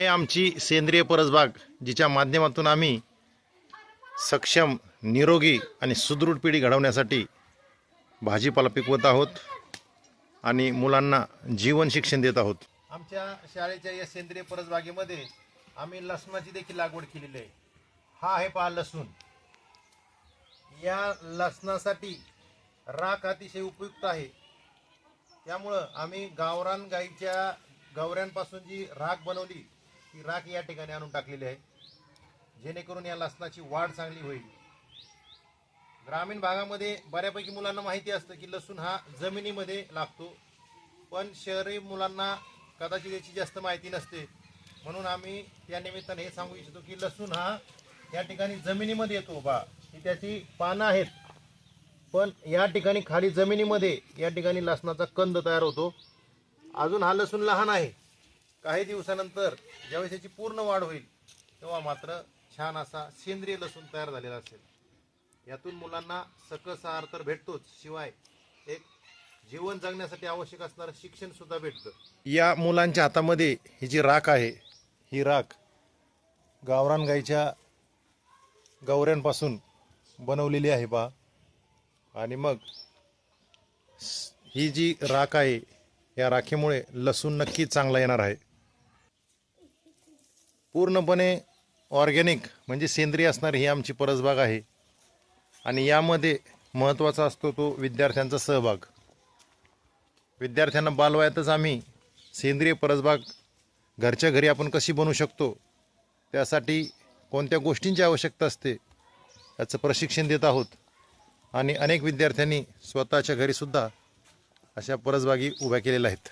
हे आमची सेंद्रिय परसबाग जिच्या माध्यमातून आम्ही सक्षम निरोगी आणि सुदृढ पिढी घडवण्यासाठी भाजीपाला पिकवत आहोत आणि मुलांना जीवन शिक्षण देत आहोत. आमच्या शाळेच्या या सेंद्रिय परसबागेमध्ये आम्ही लसणाची देखील लागवड केलेली आहे. हा आहे पहा लसूण. या लसणासाठी राख अतिशय उपयुक्त आहे. त्यामुळं आम्ही गावरान गाईच्या गवऱ्यांपासून जी राख बनवली ती राख या ठिकाणी आणून टाकलेली आहे. जेणेकरून या लसणाची वाढ चांगली होईल. ग्रामीण भागामध्ये बऱ्यापैकी मुलांना माहिती असतं की लसूण हा जमिनीमध्ये लागतो. पण शहरी मुलांना कदाचित याची जास्त माहिती नसते. म्हणून आम्ही त्या निमित्ताने हे सांगू इच्छितो की लसूण हा या ठिकाणी जमिनीमध्ये येतो बा. ही त्याची पानं आहेत. पण या ठिकाणी खाली जमिनीमध्ये या ठिकाणी लसणाचा कंद तयार होतो. अजून हा लसूण लहान आहे. काही दिवसानंतर ज्यावेळेस याची पूर्ण वाढ होईल तेव्हा मात्र छान असा सेंद्रिय लसूण तयार झालेला असेल. यातून मुलांना सकस आहार तर भेटतोच शिवाय एक जीवन जगण्यासाठी आवश्यक असणारं शिक्षण सुद्धा भेटतं. या मुलांच्या हातामध्ये ही जी राख आहे ही राख गावरान गाईच्या गवऱ्यांपासून बनवलेली आहे पहा आणि मग ही जी राख आहे या राखेमुळे लसूण नक्की चांगला येणार आहे. पूर्णपणे ऑर्गॅनिक म्हणजे सेंद्रिय असणारी ही आमची परसबाग आहे. आणि यामध्ये महत्त्वाचा असतो तो विद्यार्थ्यांचा सहभाग. विद्यार्थ्यांना बालवयातच आम्ही सेंद्रिय परसबाग घरच्या घरी आपण कशी बनवू शकतो त्यासाठी कोणत्या गोष्टींची आवश्यकता असते याचं प्रशिक्षण देत आहोत. आणि अनेक विद्यार्थ्यांनी स्वतःच्या घरीसुद्धा अशा परसबागी उभ्या केलेल्या आहेत.